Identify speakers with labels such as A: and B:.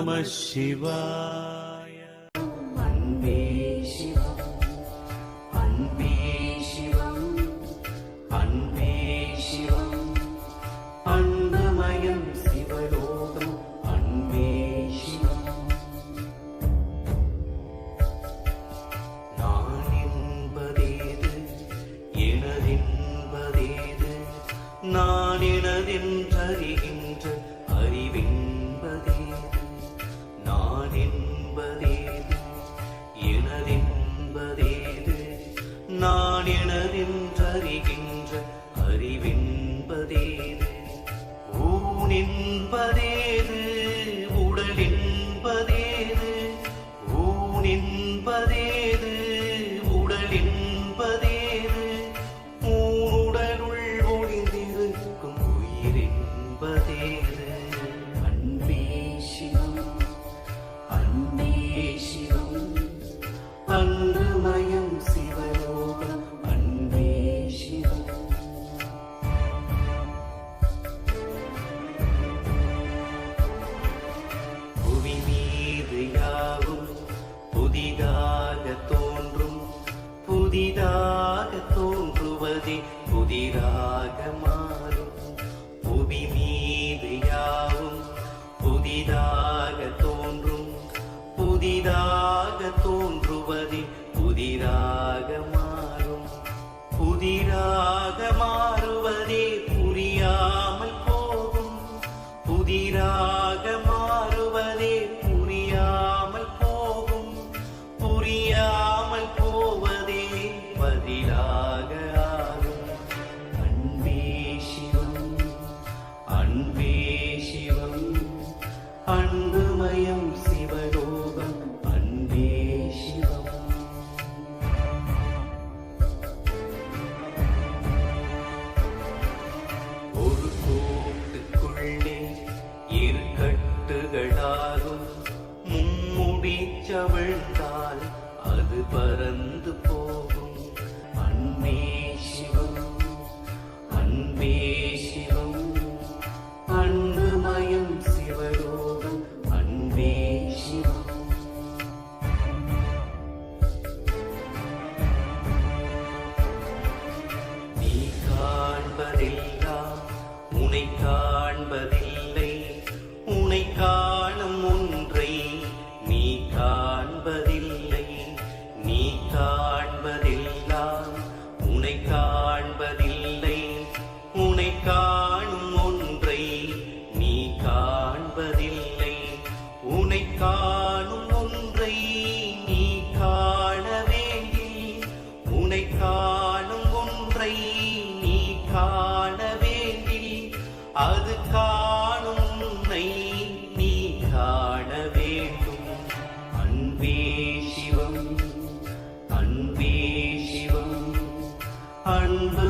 A: சிவாய.
B: அன்பே சிவம் அன்பே சிவம் அன்பே சிவம். அன்பமயம் சிவலோகம் அன்பே சிவம். நான் என்பதேது எனதென்பதேது நான் எனதென்றறிகின்ற நான் என்பதேது எனதென்பதேது நான் எனதென்றறிகின்ற புதிதாக தோன்றுவதே புதிதாக மாறும். புவி மீது யாவும் புதிதாக தோன்றும். புதிதாக தோன்றுவதே புதிதாக மாறும். புதிராக மாறும். இதழ்களாகும் மும்முடி சவிழ்ந்தால் அது பறந்து போ unbelievable.